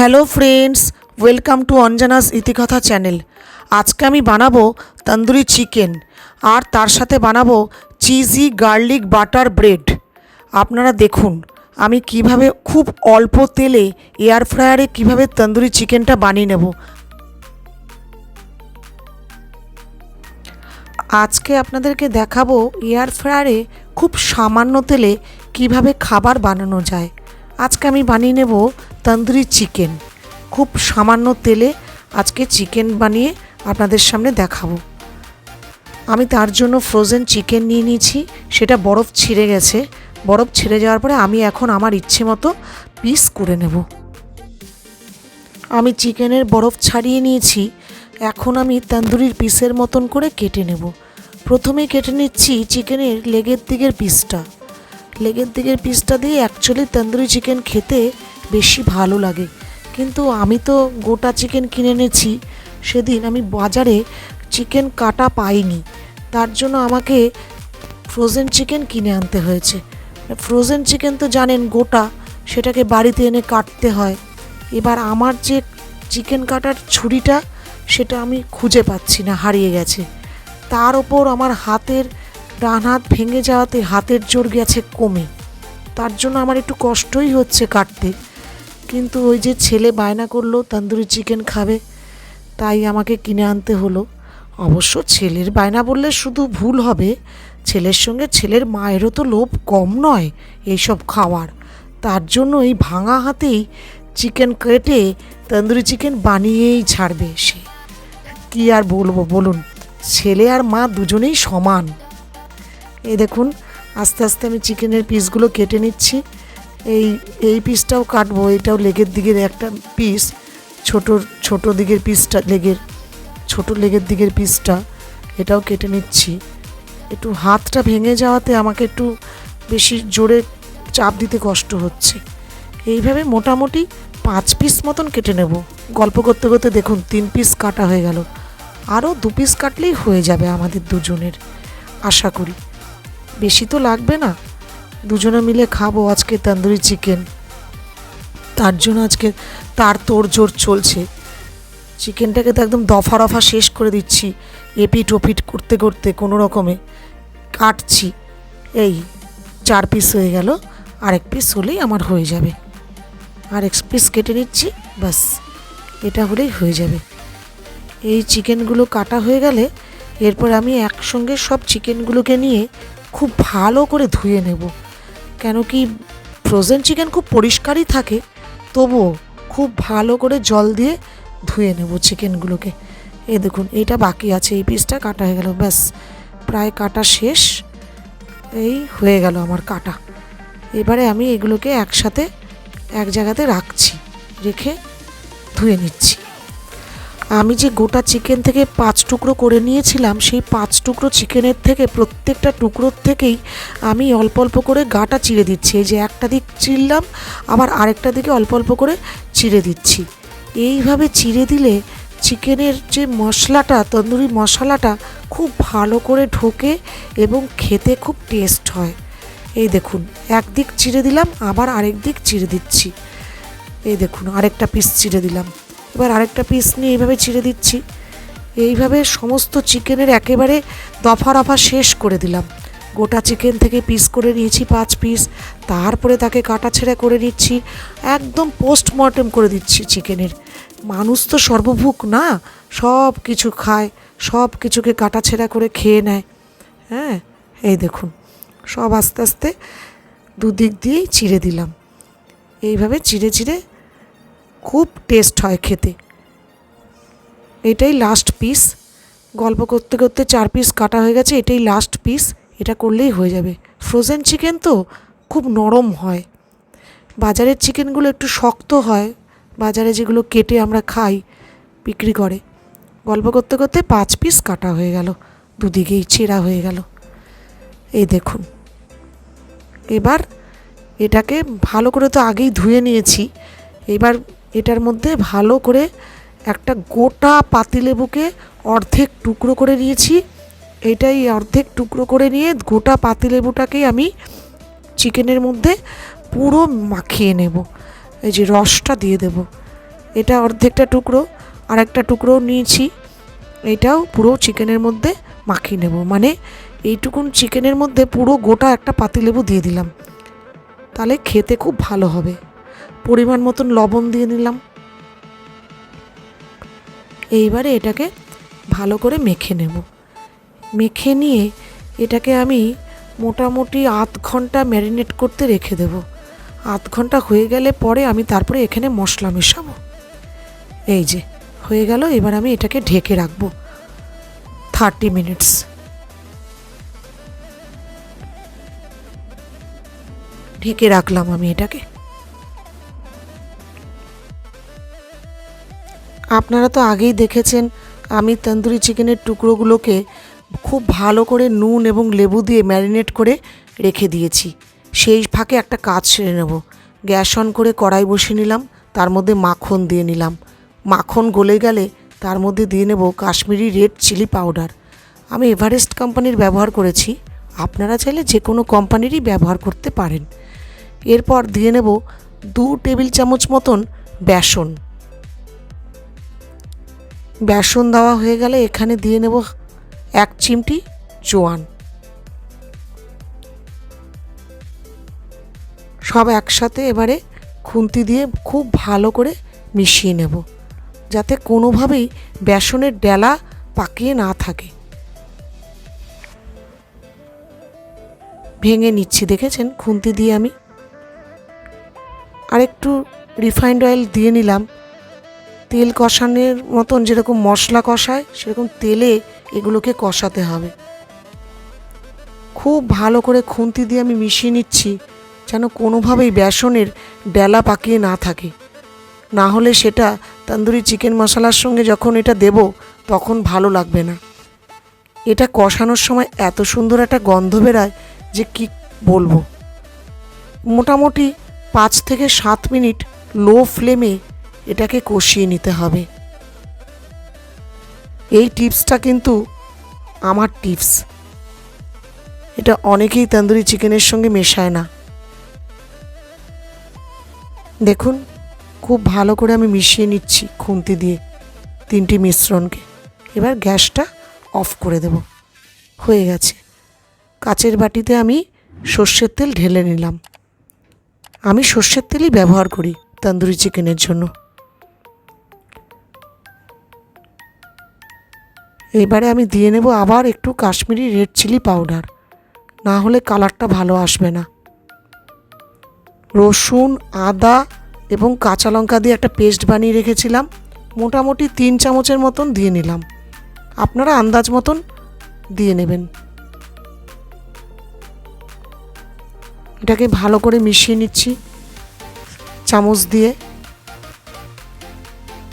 Hello friends welcome to Anjana's Itikatha channel আজকে আমি বানাবো তন্দুরি চিকেন আর তার সাথে বানাবো চিজি গার্লিক বাটার ব্রেড আপনারা দেখুন, আমি কীভাবে খুব অল্প তেলে এয়ার ফ্রায়ারে কীভাবে তন্দুরি চিকেনটা বানিয়ে নেব। আজকে আপনাদেরকে দেখাবো এয়ার ফ্রায়ারে খুব সামান্য তেলে কীভাবে খাবার বানানো যায়। আজকে আমি বানিয়ে নেব তন্দুরি চিকেন। খুব সামান্য তেলে আজকে চিকেন বানিয়ে আপনাদের সামনে দেখাবো। আমি তার জন্য ফ্রোজেন চিকেন নিয়ে নিয়েছি, সেটা বরফ ছিঁড়ে গেছে। বরফ ছিঁড়ে যাওয়ার পরে আমি এখন আমার ইচ্ছে মতো পিস করে নেব। আমি চিকেনের বরফ ছাড়িয়ে নিয়েছি, এখন আমি তন্দুরির পিসের মতন করে কেটে নেব। প্রথমে কেটে নিচ্ছি চিকেনের লেগের দিকের পিসটা লেগের দিকের পিসটা দিয়ে অ্যাকচুয়ালি তন্দুরি চিকেন খেতে বেশি ভালো লাগে। কিন্তু আমি তো গোটা চিকেন কিনে এনেছি, সেদিন আমি বাজারে চিকেন কাটা পাইনি। তার জন্য আমাকে ফ্রোজেন চিকেন কিনে আনতে হয়েছে। ফ্রোজেন চিকেন তো জানেন গোটা, সেটাকে বাড়িতে এনে কাটতে হয়। এবার আমার যে চিকেন কাটার ছুরিটা, সেটা আমি খুঁজে পাচ্ছি না, হারিয়ে গেছে। তার ওপর আমার হাতের ডান হাত ভেঙে যাওয়াতে হাতের জোর গেছে কমে। তার জন্য আমার একটু কষ্টই হচ্ছে কাটতে। কিন্তু ওই যে ছেলে বায়না করল, তন্দুরি চিকেন খাবে, তাই আমাকে কিনে আনতে হলো। অবশ্য ছেলের বায়না বললে শুধু ভুল হবে। ছেলের সঙ্গে ছেলের মায়েরও তো লোভ কম নয় এইসব খাওয়ার। তার জন্য এই ভাঙা হাতেই চিকেন কেটে তন্দুরি চিকেন বানিয়েই ছাড়বে সে। কি আর বলব বলুন, ছেলে আর মা দুজনেই সমান। এই দেখুন, আস্তে আস্তে আমি চিকেনের পিসগুলো কেটে নিচ্ছি। এই এই পিসটাও কাটবো, এটাও লেগের দিকের একটা পিস ছোট ছোট দিকের পিসটা লেগের, ছোট লেগের দিকের পিসটা এটাও কেটে নিচ্ছি। একটু হাতটা ভেঙে যাওয়াতে আমাকে একটু বেশি জোরে চাপ দিতে কষ্ট হচ্ছে। এইভাবে মোটামুটি পাঁচ পিস মতন কেটে নেব। গল্প করতে করতে দেখুন, তিন পিস কাটা হয়ে গেল। আরও দু পিস কাটলেই হয়ে যাবে আমাদের দুজনের, আশা করি। বেশি তো লাগবে না। দুজনে মিলে খাব আজকে তন্দুরি চিকেন। তার জন্য আজকে তার জোর চলছে। চিকেনটাকে তো একদম দফা রফা শেষ করে দিচ্ছি। এপিট ওপিট করতে করতে কোনো রকমে কাটছি। এই চার পিস হয়ে গেল। আরেক পিস হলেই আমার হয়ে যাবে। আর এক পিস কেটে নিচ্ছি বাস এটা হলেই হয়ে যাবে। এই চিকেনগুলো কাটা হয়ে গেলে এরপর আমি একসঙ্গে সব চিকেনগুলোকে নিয়ে খুব ভালো করে ধুয়ে নেব। কেন কি ফ্রোজেন চিকেন খুব পরিষ্কারই থাকে, তবুও খুব ভালো করে জল দিয়ে ধুয়ে নেব চিকেনগুলোকে এ দেখুন এটা বাকি আছে, এই পিসটা কাটা হয়ে গেল, ব্যাস। প্রায় কাটা শেষ। এই হয়ে গেল আমার কাটা। এবারে আমি এগুলোকে একসাথে, এক জায়গাতে রাখছি, রেখে ধুয়ে নিচ্ছি। আমি যে গোটা চিকেন থেকে পাঁচ টুকরো করে নিয়েছিলাম, সেই পাঁচ টুকরো চিকেনের থেকে প্রত্যেকটা টুকরোর থেকেই আমি অল্প অল্প করে গাটা চিড়ে দিচ্ছি। এই যে একটা দিক চিরলাম আবার আরেকটা দিকে অল্প অল্প করে চিড়ে দিচ্ছি। এইভাবে চিড়ে দিলে চিকেনের যে মশলাটা, তন্দুরি মশলাটা খুব ভালো করে ঢোকে এবং খেতে খুব টেস্ট হয়। এই দেখুন একদিক চিড়ে দিলাম, আবার আরেক দিক চিড়ে দিচ্ছি। এই দেখুন, আরেকটা পিস চিড়ে দিলাম। এবার আরেকটা পিস নিয়ে এইভাবে ছিঁড়ে দিচ্ছি। এইভাবে সমস্ত চিকেনের একেবারে দফা রফা শেষ করে দিলাম। গোটা চিকেন থেকে পিস করে নিয়েছি পাঁচ পিস তারপরে তাকে কাটা ছেঁড়া করে নিচ্ছি, একদম পোস্টমর্টেম করে দিচ্ছি চিকেনের মানুষ তো সর্বভুক না, সব কিছু খায়, সব কিছুকে কাটা ছেঁড়া করে খেয়ে নেয়। হ্যাঁ এই দেখুন, সব আস্তে আস্তে দুদিক দিয়েই চিড়ে দিলাম। এইভাবে চিড়ে চিড়ে খুব টেস্ট হয় খেতে। এটাই লাস্ট পিস গল্প করতে করতে চার পিস কাটা হয়ে গেছে, এটাই লাস্ট পিস এটা করলেই হয়ে যাবে। ফ্রোজেন চিকেন তো খুব নরম হয়। বাজারের চিকেনগুলো একটু শক্ত হয়। বাজারে যেগুলো কেটে আমরা খাই, বিক্রি করে। গল্প করতে করতে পাঁচ পিস কাটা হয়ে গেল। দুদিকেই ছেঁড়া হয়ে গেল। এই দেখুন। এবার এটাকে ভালো করে তো আগেই ধুয়ে নিয়েছি। এবার এটার মধ্যে ভালো করে একটা গোটা পাতিলেবুকে অর্ধেক টুকরো করে নিয়েছি। এটাই অর্ধেক টুকরো করে নিয়ে গোটা পাতিলেবুটাকেই আমি চিকেনের মধ্যে পুরো মাখিয়ে নেব। এই যে রসটা দিয়ে দেব। এটা অর্ধেকটা টুকরো আর একটা টুকরো নিয়েছি। এটাও পুরো চিকেনের মধ্যে মাখিয়ে নেব। মানে এইটুকুন চিকেনের মধ্যে পুরো গোটা একটা পাতিলেবু দিয়ে দিলাম। তাহলে খেতে খুব ভালো হবে। পরিমাণ মতন লবণ দিয়ে নিলাম। এইবারে এটাকে ভালো করে মেখে নেব। মেখে নিয়ে এটাকে আমি মোটামুটি আধ ঘণ্টা ম্যারিনেট করতে রেখে দেব। আধ ঘণ্টা হয়ে গেলে পরে আমি তারপরে এখানে মশলা মেশাবো। এই যে, হয়ে গেল, এবার আমি এটাকে ঢেকে রাখব। Thirty minutes. ঢেকে রাখলাম আমি এটাকে। আপনারা তো আগেই দেখেছেন, আমি তন্দুরি চিকেনের টুকরোগুলোকে খুব ভালো করে নুন এবং লেবু দিয়ে ম্যারিনেট করে রেখে দিয়েছি। সেই ফাঁকে একটা কাজ সেরে নেব। গ্যাস অন করে কড়াই বসিয়ে নিলাম, তার মধ্যে মাখন দিয়ে নিলাম। মাখন গলে গেলে তার মধ্যে দিয়ে নেব কাশ্মীরি রেড চিলি পাউডার। আমি এভারেস্ট কোম্পানির ব্যবহার করেছি, আপনারা চাইলে যে কোনো কোম্পানিরই ব্যবহার করতে পারেন। এরপর দিয়ে নেব দু টেবিল চামচ মতন বেসন। বেসন দেওয়া হয়ে গেলে এখানে দিয়ে নেব এক চিমটি জোয়ান। সব একসাথে এবারে খুন্তি দিয়ে খুব ভালো করে মিশিয়ে নেব, যাতে কোনোভাবেই বেসনের ডেলা পাকিয়ে না থাকে। ভেঙে নিচ্ছি, দেখেছেন? খুন্তি দিয়ে আমি আর একটু রিফাইন্ড অয়েল দিয়ে নিলাম। তেল কষানোর মতন যেরকম মশলা কষায়, সেরকম তেলে এগুলোকে কষাতে হবে। খুব ভালো করে খুন্তি দিয়ে আমি মিশিয়ে নিচ্ছি, যেন কোনোভাবেই বেসনের ডেলা পাকিয়ে না থাকে। না হলে সেটা তন্দুরি চিকেন মশলার সঙ্গে যখন এটা দেব, তখন ভালো লাগবে না। এটা কষানোর সময় এত সুন্দর একটা গন্ধ বেরায় যে কি বলব। মোটামুটি পাঁচ থেকে সাত মিনিট লো ফ্লেমে এটাকে কষিয়ে নিতে হবে। এই টিপসটা কিন্তু আমার টিপস। এটা অনেকেই তন্দুরি চিকেনের সঙ্গে মেশায় না। দেখুন, খুব ভালো করে আমি মিশিয়ে নিচ্ছি খুন্তি দিয়ে তিনটি মিশ্রণকে। এবার গ্যাসটা অফ করে দেব। হয়ে গেছে। কাচের বাটিতে আমি সর্ষের তেল ঢেলে নিলাম। আমি সর্ষের তেলই ব্যবহার করি তন্দুরি চিকেনের জন্য। এবারে আমি দিয়ে নেব আবার একটু কাশ্মীরি রেড চিলি পাউডার। না হলে কালারটা ভালো আসবে না। রসুন, আদা এবং কাঁচা লঙ্কা দিয়ে একটা পেস্ট বানিয়ে রেখেছিলাম। মোটামুটি তিন চামচের মতন দিয়ে নিলাম। আপনারা আন্দাজ মতন দিয়ে নেবেন। এটাকে ভালো করে মিশিয়ে নিচ্ছি চামচ দিয়ে।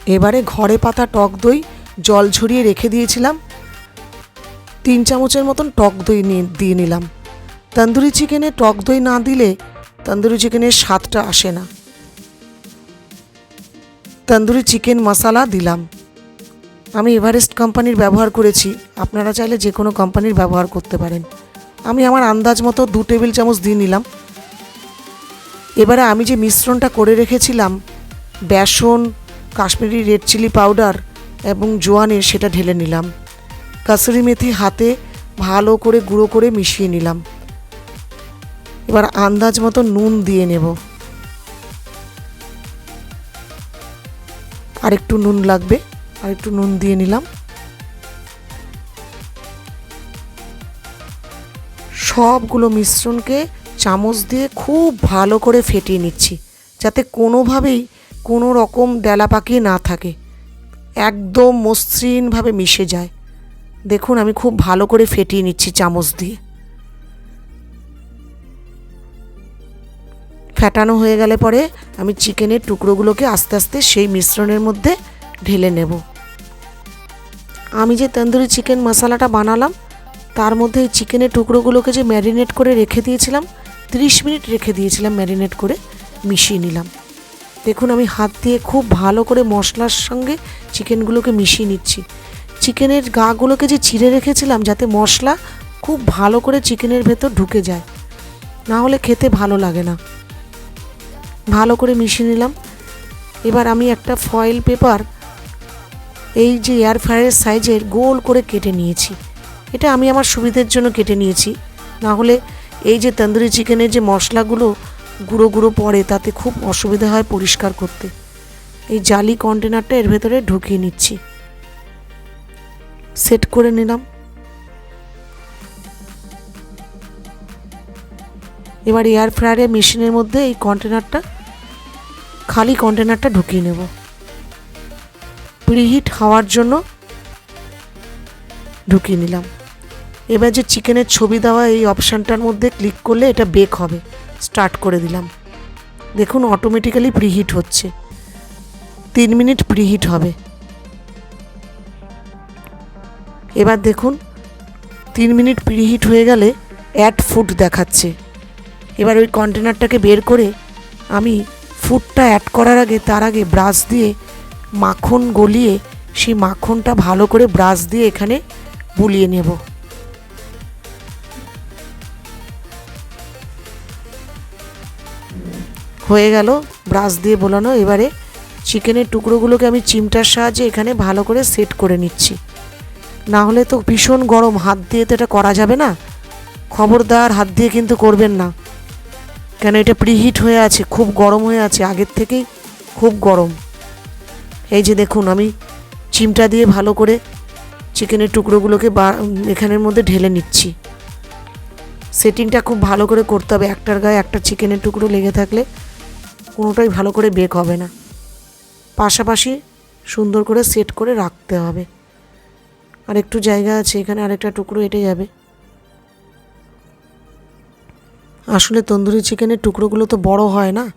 এবারে ঘরে পাতা টক দই জল ঝরিয়ে রেখে দিয়েছিলাম। তিন চামচের মতন টক দই দিয়ে নিলাম। তন্দুরি চিকেনে টক দই না দিলে তন্দুরি চিকেনের স্বাদটা আসে না। তন্দুরি চিকেন মশলা দিলাম। আমি এভারেস্ট কোম্পানির ব্যবহার করেছি। আপনারা চাইলে যে কোনো কোম্পানির ব্যবহার করতে পারেন। আমি আমার আন্দাজ মতো দু টেবিল চামচ দিয়ে নিলাম। এবারে আমি যে মিশ্রণটা করে রেখেছিলাম, বেসন, কাশ্মীরি রেড চিলি পাউডার এবং জোয়ানের সেটা ঢেলে নিলাম। কাসুরি মেথি হাতে ভালো করে গুঁড়ো করে মিশিয়ে নিলাম। এবার আন্দাজ মতো নুন দিয়ে নেব। আর একটু নুন লাগবে, আর একটু নুন দিয়ে নিলাম। সবগুলো মিশ্রণকে চামচ দিয়ে খুব ভালো করে ফেটিয়ে নিচ্ছি, যাতে কোনোভাবেই কোনো রকম ডেলা পাকিয়ে না থাকে। একদম মসৃণভাবে মিশে যায়। দেখুন, আমি খুব ভালো করে ফেটিয়ে নিচ্ছি চামচ দিয়ে। ফেটানো হয়ে গেলে পরে আমি চিকেনের টুকরোগুলোকে আস্তে আস্তে সেই মিশ্রণের মধ্যে ঢেলে নেব। আমি যে তন্দুরি চিকেন মশালাটা বানালাম, তার মধ্যে এই চিকেনের টুকরোগুলোকে যে ম্যারিনেট করে রেখে দিয়েছিলাম, তিরিশ মিনিট রেখে দিয়েছিলাম ম্যারিনেট করে মিশিয়ে নিলাম। দেখুন, আমি হাত দিয়ে খুব ভালো করে মশলার সঙ্গে চিকেনগুলোকে মিশিয়ে নিচ্ছি। চিকেনের গাগুলোকে যে চিড়ে রেখেছিলাম, যাতে মশলা খুব ভালো করে চিকেনের ভেতর ঢুকে যায়। না হলে খেতে ভালো লাগে না। ভালো করে মিশিয়ে নিলাম। এবার আমি একটা ফয়েল পেপার এই যে এয়ার ফ্রায়ারের সাইজের গোল করে কেটে নিয়েছি। এটা আমি আমার সুবিধের জন্য কেটে নিয়েছি। না হলে এই যে তন্দুরি চিকেনের যে মশলাগুলো গুঁড়ো গুঁড়ো পড়ে, তাতে খুব অসুবিধা হয় পরিষ্কার করতে। এই জালি কন্টেনারটা এর ভেতরে ঢুকিয়ে নিচ্ছি। সেট করে নিলাম। এবার এয়ার ফ্রায়ারের মেশিনের মধ্যে এই কন্টেনারটা, খালি কন্টেনারটা ঢুকিয়ে নেব। প্রিহিট হওয়ার জন্য ঢুকিয়ে নিলাম। এবার যে চিকেনের ছবি দেওয়া এই অপশানটার মধ্যে ক্লিক করলে এটা বেক হবে। স্টার্ট করে দিলাম। দেখুন অটোমেটিক্যালি প্রিহিট হচ্ছে। তিন মিনিট প্রিহিট হবে। এবার দেখুন, তিন মিনিট প্রিহিট হয়ে গেলে অ্যাড ফুড দেখাচ্ছে। এবার ওই কন্টেনারটাকে বের করে আমি ফুডটা অ্যাড করার আগে তার আগে ব্রাশ দিয়ে মাখন গলিয়ে সেই মাখনটা ভালো করে ব্রাশ দিয়ে এখানে বুলিয়ে নেব। হয়ে গেল, ব্রাশ দিয়ে বোলানো। এবারে চিকেনের টুকরোগুলোকে আমি চিমটার সাহায্যে এখানে ভালো করে সেট করে নিচ্ছি। না হলে তো ভীষণ গরম, হাত দিয়ে তো এটা করা যাবে না। খবরদার, হাত দিয়ে কিন্তু করবেন না। কেন এটা প্রিহিট হয়ে আছে, খুব গরম হয়ে আছে, আগের থেকেই খুব গরম। এই যে দেখুন, আমি চিমটা দিয়ে ভালো করে চিকেনের টুকরোগুলোকে বা এখানের মধ্যে ঢেলে নিচ্ছি। সেটিংটা খুব ভালো করে করতে হবে। একটার গায়ে একটা চিকেনের টুকরো লেগে থাকলে কোনোটাই ভালো করে বেক হবে না। পাশাপাশি সুন্দর করে সেট করে রাখতে হবে। আর একটু জায়গা আছে, এখানে আরেকটা টুকরো এটে যাবে। আসলে তন্দুরি চিকেনের টুকরোগুলো তো বড় হয় না।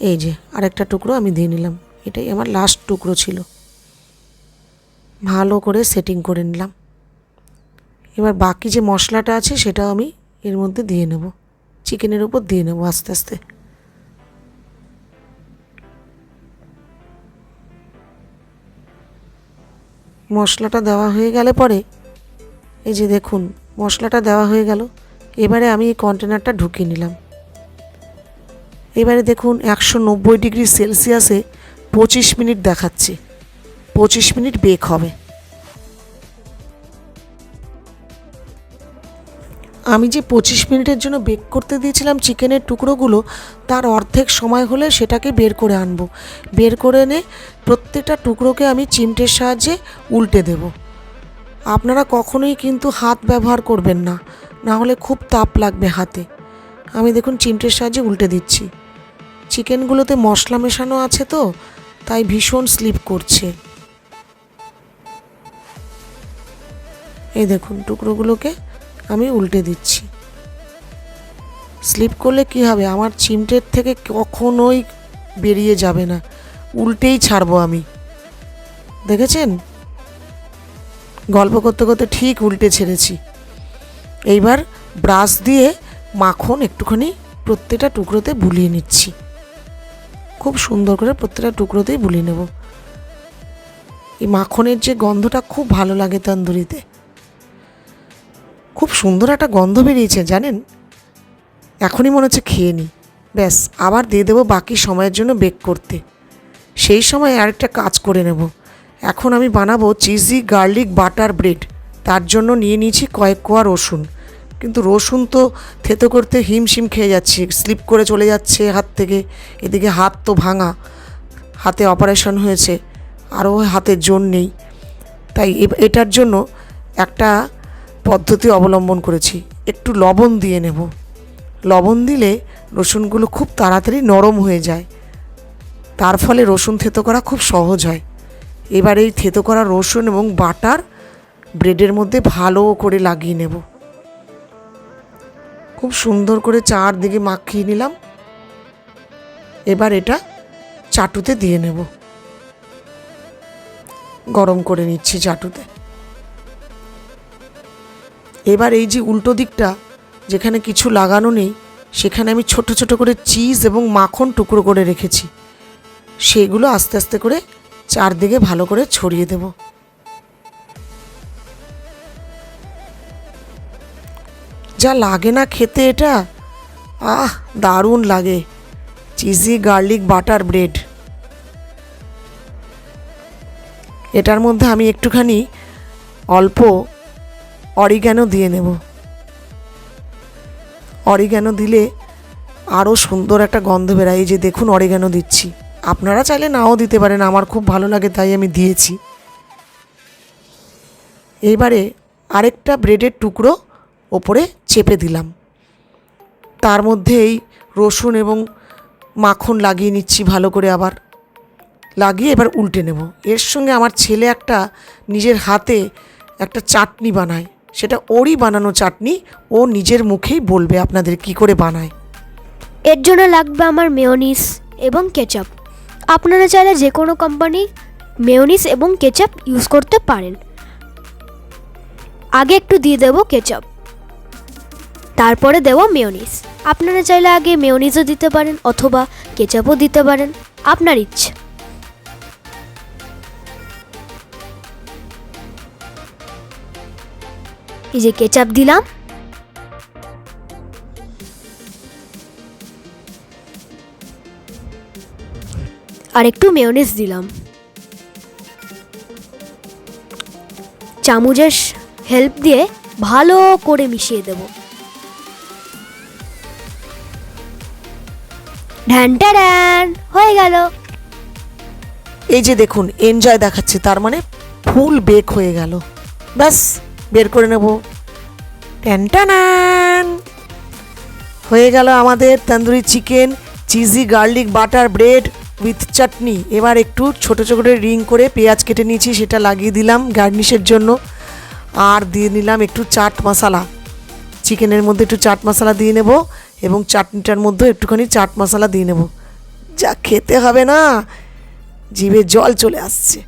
এই যে, আরেকটা টুকরো আমি দিয়ে নিলাম। এটাই আমার লাস্ট টুকরো ছিল। ভালো করে সেটিং করে নিলাম। এবার বাকি যে মশলাটা আছে, সেটাও আমি এর মধ্যে দিয়ে নেব। চিকেনের উপর দিয়ে নেব আস্তে আস্তে। মশলাটা দেওয়া হয়ে গেলে পরে, এই যে দেখুন, মশলাটা দেওয়া হয়ে গেল। এবারে আমি এই কন্টেনারটা ঢুকিয়ে নিলাম। এবারে দেখুন, একশো নব্বই ডিগ্রি সেলসিয়াসে পঁচিশ মিনিট দেখাচ্ছে। পঁচিশ মিনিট বেক হবে। আমি যে পঁচিশ মিনিটের জন্য বেক করতে দিয়েছিলাম চিকেনের টুকরোগুলো, তার অর্ধেক সময় হলে সেটাকে বের করে আনব। বের করে এনে প্রত্যেকটা টুকরোকে আমি চিমটের সাহায্যে উল্টে দেব। আপনারা কখনোই কিন্তু হাত ব্যবহার করবেন না না হলে খুব তাপ লাগবে হাতে। আমি দেখুন চিমটের সাহায্যে উল্টে দিচ্ছি। চিকেনগুলোতে মশলা মেশানো আছে তো, তাই ভীষণ স্লিপ করছে। এই দেখুন টুকরোগুলোকে আমি উল্টে দিচ্ছি। স্লিপ করলে কি হবে? আমার চিমটের থেকে কখনোই বেরিয়ে যাবে না। উল্টেই ছাড়বো আমি। দেখেছেন? গল্প করতে করতে ঠিক উল্টে ছেড়েছি। এইবার ব্রাশ দিয়ে মাখন একটুখানি প্রত্যেকটা টুকরোতে বুলিয়ে নিচ্ছি। খুব সুন্দর করে প্রত্যেকটা টুকরোতেই বুলিয়ে নেব। এই মাখনের যে গন্ধটা খুব ভালো লাগে তন্দুরিতে। খুব সুন্দর একটা গন্ধ বেরিয়েছে, জানেন? এখনই মনে হচ্ছে খেয়ে নিই ব্যাস, আবার দিয়ে দেবো বাকি সময়ের জন্য বেক করতে। সেই সময় আরেকটা কাজ করে নেব। এখন আমি বানাবো চিজি গার্লিক বাটার ব্রেড তার জন্য নিয়ে নিয়েছি কয়েক কোয়া রসুন। কিন্তু রসুন তো থেতো করতে হিমশিম খেয়ে যাচ্ছে স্লিপ করে চলে যাচ্ছে হাত থেকে। এদিকে হাত তো ভাঙা। হাতে অপারেশন হয়েছে। আরও হাতে জোর নেই। তাই এটার জন্য একটা পদ্ধতি অবলম্বন করেছি। একটু লবণ দিয়ে নেব। লবণ দিলে রসুনগুলো খুব তাড়াতাড়ি নরম হয়ে যায়। তার ফলে রসুন থেতো করা খুব সহজ হয়। এবার এই থেতো করা রসুন এবং বাটার ব্রেডের মধ্যে ভালো করে লাগিয়ে নেব। খুব সুন্দর করে চারদিকে মাখিয়ে নিলাম। এবার এটা চাটুতে দিয়ে নেব। গরম করে নিচ্ছি চাটুতে। এবার এই যে উল্টো দিকটা, যেখানে কিছু লাগানো নেই, সেখানে আমি ছোট ছোট করে চিজ এবং মাখন টুকরো করে রেখেছি। সেগুলো আস্তে আস্তে করে চারদিকে ভালো করে ছড়িয়ে দেব। যা লাগে না খেতে এটা, আহ, দারুণ লাগে। Cheesy garlic butter bread. এটার মধ্যে আমি একটুখানি অল্প অরিগ্যানো দিয়ে নেব। অরিগ্যানো দিলে আরও সুন্দর একটা গন্ধ বেরায়। যে দেখুন অরিগ্যানো দিচ্ছি। আপনারা চাইলে নাও দিতে পারেন, আমার খুব ভালো লাগে, তাই আমি দিয়েছি। এইবারে আরেকটা ব্রেডের টুকরো ওপরে চেপে দিলাম। তার মধ্যে এই রসুন এবং মাখন লাগিয়ে নিচ্ছি ভালো করে আবার। লাগিয়ে এবার উল্টে নেব। এর সঙ্গে আমার ছেলে একটা নিজের হাতে একটা চাটনি বানায়। সেটা ওরই বানানো চাটনি, ও নিজের মুখেই বলবে আপনাদের কি করে বানায়। এর জন্য লাগবে আমার মেয়োনিস এবং কেচাপ। আপনারা চাইলে যে কোনো কোম্পানি মেয়োনিস এবং কেচাপ ইউজ করতে পারেন। আগে একটু দিয়ে দেবো কেচাপ। তারপরে দেবো মেয়োনিস। আপনারা চাইলে আগে মেয়োনিসও দিতে পারেন অথবা কেচাপও দিতে পারেন। আপনার ইচ্ছে। এই যে কেচাপ দিলাম। আর একটু মেয়োনিজ দিলাম। চামচের হেল্প দিয়ে ভালো করে মিশিয়ে দেব। হয়ে গেল। এই যে দেখুন এনজয় দেখাচ্ছে, তার মানে ফুল বেক হয়ে গেল। ব্যাস। বের করে নেব। ট্যান হয়ে গেল আমাদের tandoori chicken, cheesy garlic butter bread with chutney. এবার একটু ছোট ছোটো রিং করে পেঁয়াজ কেটে নিয়েছি, সেটা লাগিয়ে দিলাম গার্নিশের জন্য। আর দিয়ে নিলাম একটু চাট মশলা। চিকেনের মধ্যে একটু চাট মশলা দিয়ে নেব এবং চাটনিটার মধ্যে একটুখানি চাট মশলা দিয়ে নেব। যা খেতে হবে না, জিভে জল চলে আসছে।